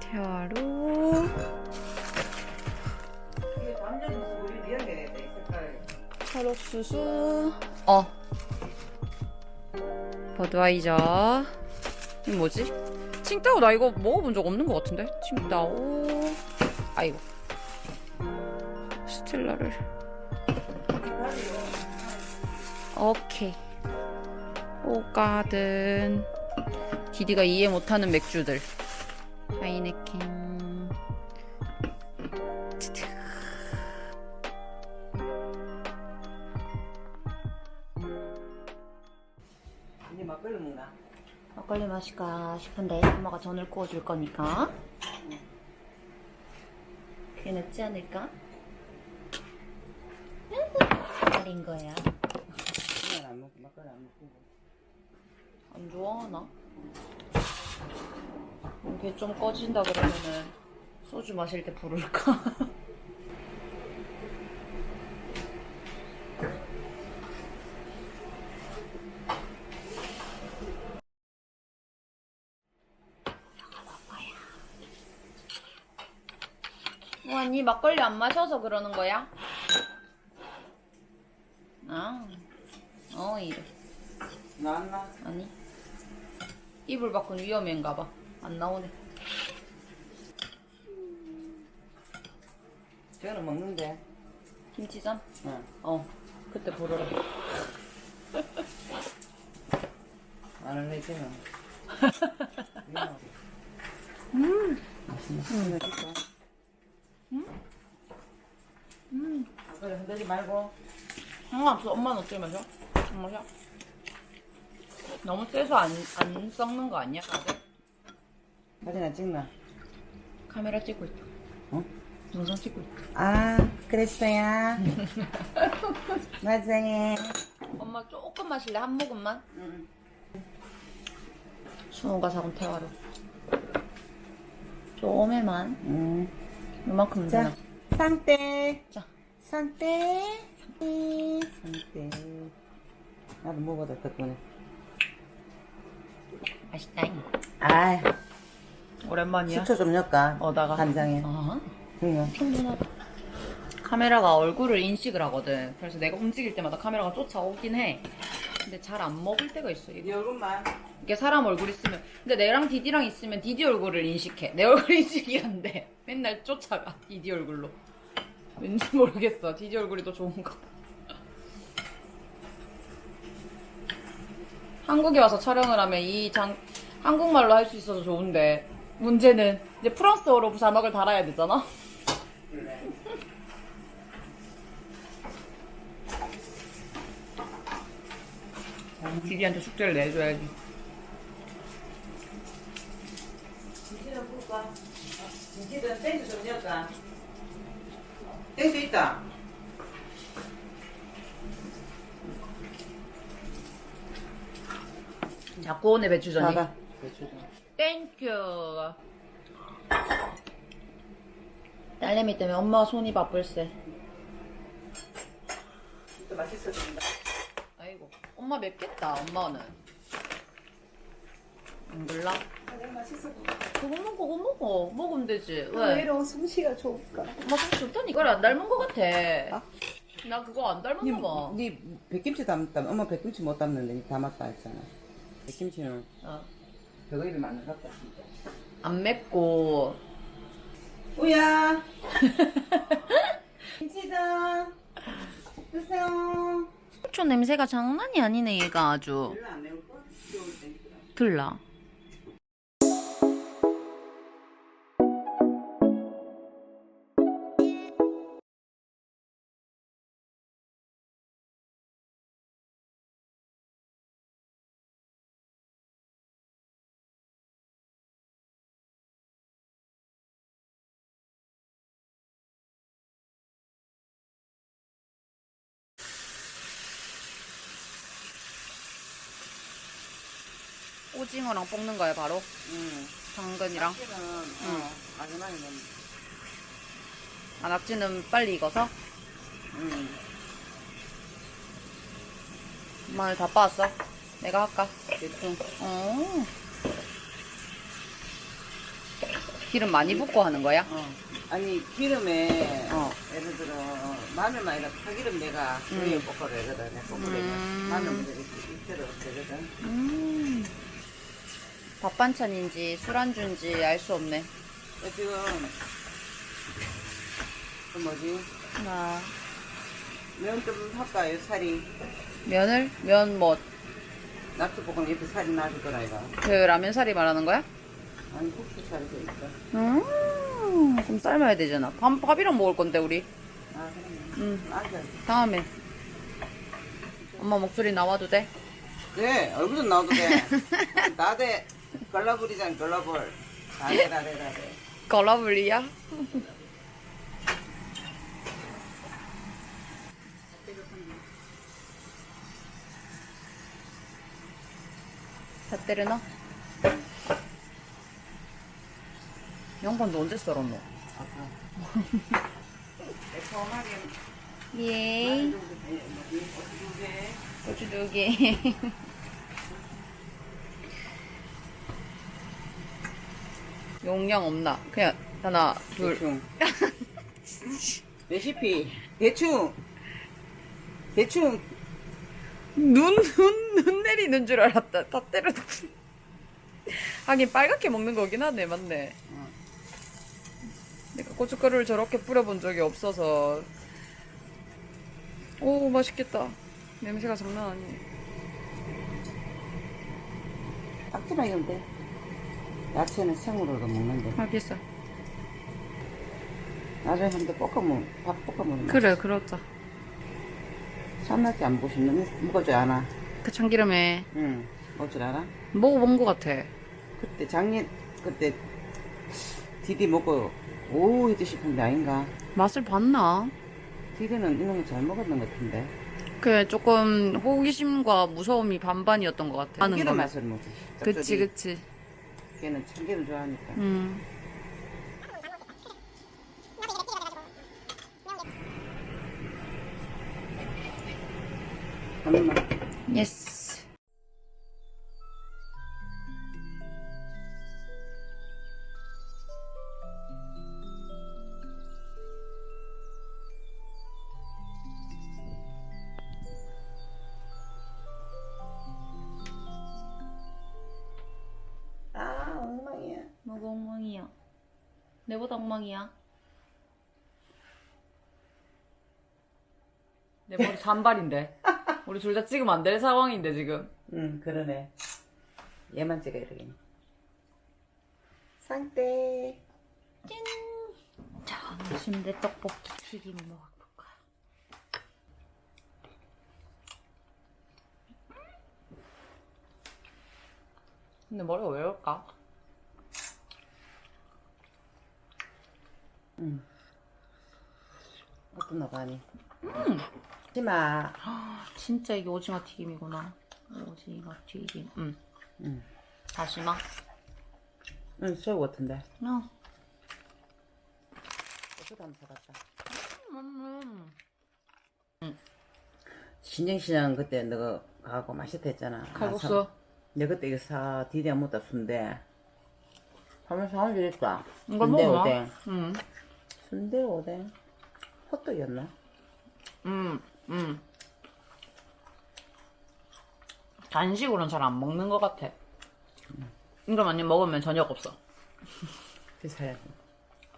대화로. 이. 찰옥수수 어. 버드와이저. 이거 뭐지? 칭따오 나 이거 먹어본 적 없는 것 같은데? 칭따오. 아이고. 스텔라를 오케이 오가든 디디가 이해 못하는 맥주들 하이네켄. 이제 막걸리 먹나? 막걸리 마실까 싶은데 엄마가 전을 구워줄 거니까 그게 낫지 않을까? 색깔인 거야 막걸리 안 먹고. 안 좋아하나? 이게 좀 꺼진다 그러면은 소주 마실 때 부를까? 와, 니 막걸리 안 마셔서 그러는 거야? 아, 어, 이래. 나왔나? 아니 이불 밖은 위험해인가 봐. 안 나오네. 저는 먹는데. 김치전? 응. 어. 그때 부르라. 안 할래 지금. 음. 맛있네. 음. 음. 막걸리 흔들지 말고. 상관없어. 엄마는 어떻게 마셔? 안 마셔? 너무 세서 안, 안 썩는 거 아니야, 다들? 사진 안 찍나? 카메라 찍고 있다. 어? 영상 찍고 있다. 아, 그랬어요. 맞아요. 엄마 조금 마실래? 한 모금만? 응. 수호가 사온 태화로. 조금만. 응. 이만큼 자, 되나? 상대. 자. 상대. 상대. 나도 먹어도 덕분에. 맛있다. 아, 오랜만이야. 식초 좀 넣을까? 어다가. 간장에. 아, 그냥. 충분하다. 카메라가 얼굴을 인식을 하거든. 그래서 내가 움직일 때마다 카메라가 쫓아오긴 해. 근데 잘 안 먹을 때가 있어. 이게. 네 얼굴만. 이게 사람 얼굴 있으면. 근데 내랑 디디랑 있으면 디디 얼굴을 인식해. 내 얼굴 인식이 안 돼. 맨날 쫓아가. 디디 얼굴로. 왠지 모르겠어. 디디 얼굴이 더 좋은가. 한국에 와서 촬영을 하면 이 장, 한국말로 할 수 있어서 좋은데. 문제는 이제 프랑스어로 자막을 달아야 되잖아. 디디한테 숙제를 내줘야지. 김치는 볼까? 김치는 땡수 좀 넣을까? 땡수 있다. 자, 고온의 배추전이. 봐봐. 땡큐. 딸내미 때문에 엄마가 손이 바쁠세. 또 맛있어 보인다. 아이고, 엄마 맵겠다, 엄마는. 안 몰라? 맛있어 그거 먹어, 그거 먹어. 먹으면 되지. 왜 왜? 이런 솜씨가 좋을까? 엄마 좀 좋다니. 이걸 안 닮은 것 같아. 나 그거 안 닮았나 봐. 네 백김치 담다. 엄마 백김치 못 담는데 니 담았다 했잖아. 백김치는 어. 저거 입에 맞는 것 같다. 안 맵고. 우야. 김치전. 드세요. 후추 냄새가 장난이 아니네, 얘가 아주. 별로 안 매울 거? 귀여울 때. 들라. 오징어랑 볶는 거야, 바로. 응. 당근이랑. 사실은 어, 마지막에는 아, 낙지는 빨리 익어서? 응. 마늘 다 빻았어? 내가 할까? 대충. 어. 기름 많이 붓고 하는 거야? 어. 아니 기름에 어. 예를 들어 마늘만 이렇게 파기름 내가 볶아라 되거든. 내가 볶아라 음. 마늘 이렇게 익혀도 되거든. 음. 밥 반찬인지 술안주인지 알 수 없네. 어, 지금 그 뭐지 나면 좀 할까요 살이 면을 면뭐그 낙지 볶으면 이렇게 살이 나줄 거라 이거. 라면 사리 말하는 거야? 아니 국수 살이 돼 있어. 음. 그럼 삶아야 되잖아. 밥, 밥이랑 먹을 건데 우리. 아 그러네. 음. 맞아. 다음에 엄마 목소리 나와도 돼? 네 얼굴 좀 나와도 돼. 나대 걸러버리잖아 걸러볼. 나대 나대 나대. 걸러블리야? 다 때려 넣어? 양반도 언제 썰었노? 매콤하게 예. 뭐지 고추 두 개. 용량 없나? 그냥 하나, 둘. 대충. 레시피 대충 대충 눈, 눈, 눈 내리는 줄 알았다. 다 때려. 하긴 빨갛게 먹는 거긴 하네, 맞네. 어. 내가 고춧가루를 저렇게 뿌려본 적이 없어서. 오, 맛있겠다. 냄새가 장난 아니네. 딱지만 이면 돼. 야채는 생으로도 먹는데 알겠어. 나중에 한번 볶아 먹, 밥 볶아 먹는 거. 그래, 그렇다. 산낙지 안 보시면 먹어줄 아나? 그 참기름에 응, 먹을 알아? 먹어본 것 같아. 그때 작년 그때 디디 먹고 오 이제 싶은데 아닌가? 맛을 봤나? 디디는 이런 거잘 먹었던 것 같은데. 그 조금 호기심과 무서움이 반반이었던 것 같아. 하는 거는. 맛을 먹지. 그치, 그치. 걔는 참기름 좋아하니까. 음. 한 번만. 예스. 엉망이야. 뭐가 엉망이야? 내보다 엉망이야? 내 머리 잔발인데. 우리 둘 다 찍으면 안 될 상황인데 지금. 응 그러네. 얘만 찍어 이렇게. 상태. 자, 오늘 침대 떡볶이 튀김 먹어볼까? 근데 머리가 왜 이럴까? 응. 어떤 나가니? 음. 하지마. 진짜 이게 오징어 튀김이구나. 오징어 튀김. 응. 응. 다시마. 응 새우 같은데. 어. 어쩌다 한번 사갔다. 음. 신정시장 그때 너가 가고 맛있다 했잖아. 칼국수. 아, 사- 내가 그때 이거 사 디디야 못다 순대. 하면 사올 일 있다. 이거. 오뎅. 응. 순대 오뎅. 호떡이었나? 음, 음. 간식으로는 잘 안 먹는 것 같아. 이거 많이 먹으면 저녁 없어. 그 사야지.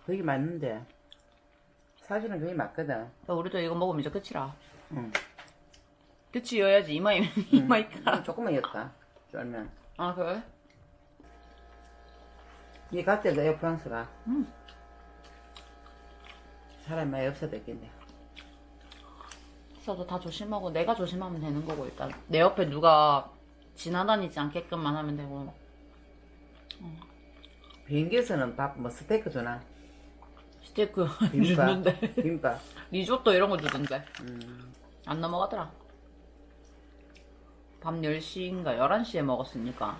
그게 맞는데. 사실은 그게 맞거든. 야, 우리도 이거 먹으면 이제 끝이라. 응. 끝이어야지 이마이 이마이까. 조금만 였다. 쫄면. 아 그래? 이 갔대 너요 프랑스가. 음. 사람이 많이 없어도 있겠네. 있어도 다 조심하고 내가 조심하면 되는 거고 일단 내 옆에 누가 지나다니지 않게끔만 하면 되고. 비행기에서는 밥 뭐 스테이크 주나? 스테이크 비빔밥. 주는데 비빔밥. 리조또 이런 거 주던데 음. 안 넘어가더라. 밤 10시인가 11시에 먹었으니까.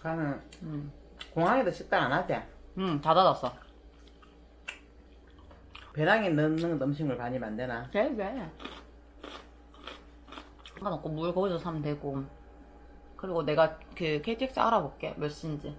가는 음. 공항에도 식당 안 하대. 응, 다 닫았어. 배낭에 넣는 음식물 많이 만드나? 왜, 왜? 상관없고 물 거기서 사면 되고 그리고 내가 그 KTX 알아볼게 몇 시인지